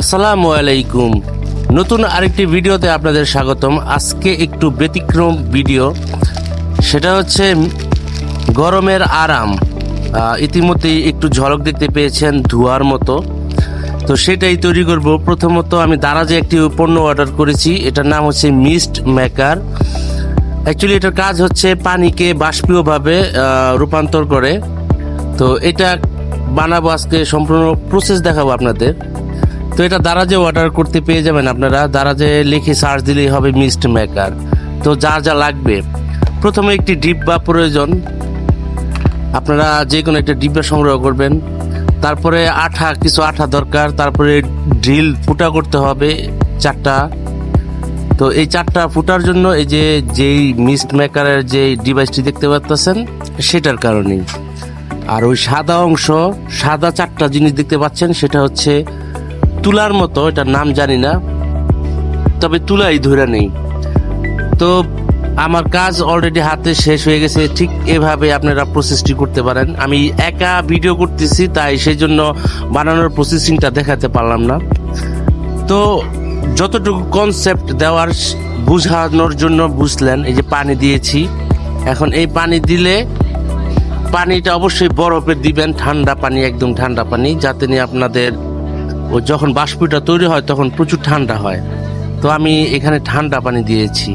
আসসালামু আলাইকুম। নতুন আরেকটি ভিডিওতে আপনাদের স্বাগতম। আজকে একটু ব্যতিক্রম ভিডিও। সেটা হচ্ছে গরমের আরাম। ইতিমধ্যেই একটু ঝলক দেখতে পেয়েছেন ধোয়ার মতো। তো সেটাই তৈরি করব। প্রথমত আমি দারাজে একটি পণ্য অর্ডার করেছি। এটার নাম হচ্ছে মিস্ট মেকার। অ্যাকচুয়ালি এটার কাজ হচ্ছে পানিকে বাষ্পীয়ভাবে রূপান্তর করে। তো এটা বানাবো আজকে, সম্পূর্ণ প্রসেস দেখাবো আপনাদের। তো এটা দারাজে অর্ডার করতে পেয়ে যাবেন আপনারা। দারাজে লিখে সার্চ দিলেই হবে মিস্ট মেকার তো যা যা লাগবে। প্রথমে একটি ডিব্বা প্রয়োজন। আপনারা যে কোনো একটা ডিব্বা সংগ্রহ করবেন। তারপরে আঠা, কিছু আঠা দরকার। তারপরে ড্রিল ফুটা করতে হবে চারটা। তো এই চারটা ফুটার জন্য এই যে, যেই মিস্ট মেকারের যে ডিভাইসটি দেখতে পাচ্ছেন, সেটার কারণেই। আর ওই সাদা অংশ, সাদা চারটা জিনিস দেখতে পাচ্ছেন, সেটা হচ্ছে তুলার মতো, এটার নাম জানি না, তবে তুলাই ধরে নেই। তো আমার কাজ অলরেডি হাতে শেষ হয়ে গেছে, ঠিক এভাবে আপনারা প্রসেসটি করতে পারেন। আমি একা ভিডিও করতেছি, তাই সেই জন্য বানানোর প্রসেসিংটা দেখাতে পারলাম না। তো যতটুকু কনসেপ্ট দেওয়ার বুঝানোর জন্য বুঝলেন, এই যে পানি দিয়েছি। এখন এই পানি দিলে পানিটা অবশ্যই বরফে দিবেন, ঠান্ডা পানি, একদম ঠান্ডা পানি, যাতে নিয়ে আপনাদের ও যখন বাষ্পটা তৈরি হয়, তখন প্রচুর ঠান্ডা হয়। তো আমি এখানে ঠান্ডা পানি দিয়েছি।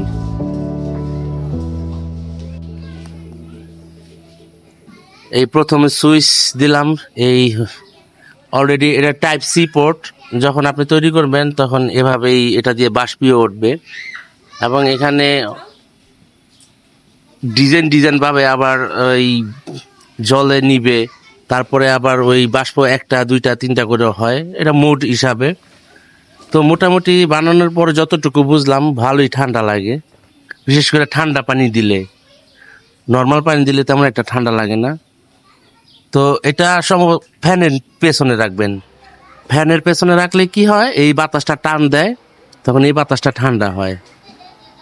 এই প্রথমে সুইচ দিলাম। এই অলরেডি এটা টাইপ সি পোর্ট যখন আপনি তৈরি করবেন, তখন এভাবেই এটা দিয়ে বাষ্পীয় উঠবে। এবং এখানে ডিজাইন ডিজাইনভাবে আবার ওই জলে নিবে। তারপরে আবার ওই বাষ্প একটা, দুইটা, তিনটা করে হয়। এটা মোট হিসাবে। তো মোটামুটি বানানোর পরে যতটুকু বুঝলাম, ভালোই ঠান্ডা লাগে। বিশেষ করে ঠান্ডা পানি দিলে। নর্মাল পানি দিলে তেমন একটা ঠান্ডা লাগে না। তো এটা সম্ভব ফ্যানের পেছনে রাখবেন। ফ্যানের পেছনে রাখলে কি হয়? এই বাতাসটা টান দেয়, তখন এই বাতাসটা ঠান্ডা হয়।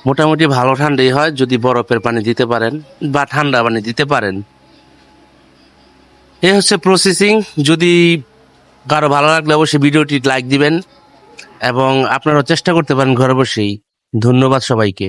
মোটামুটি ভালো ঠান্ডাই হয়, যদি বরফের পানি দিতে পারেন বা ঠান্ডা পানি দিতে পারেন। এই হচ্ছে প্রসেসিং যদি কারও ভালো লাগলে অবশ্যই ভিডিওটি লাইক দিবেন এবং আপনারা চেষ্টা করতে পারেন ঘরে বসেই। ধন্যবাদ সবাইকে।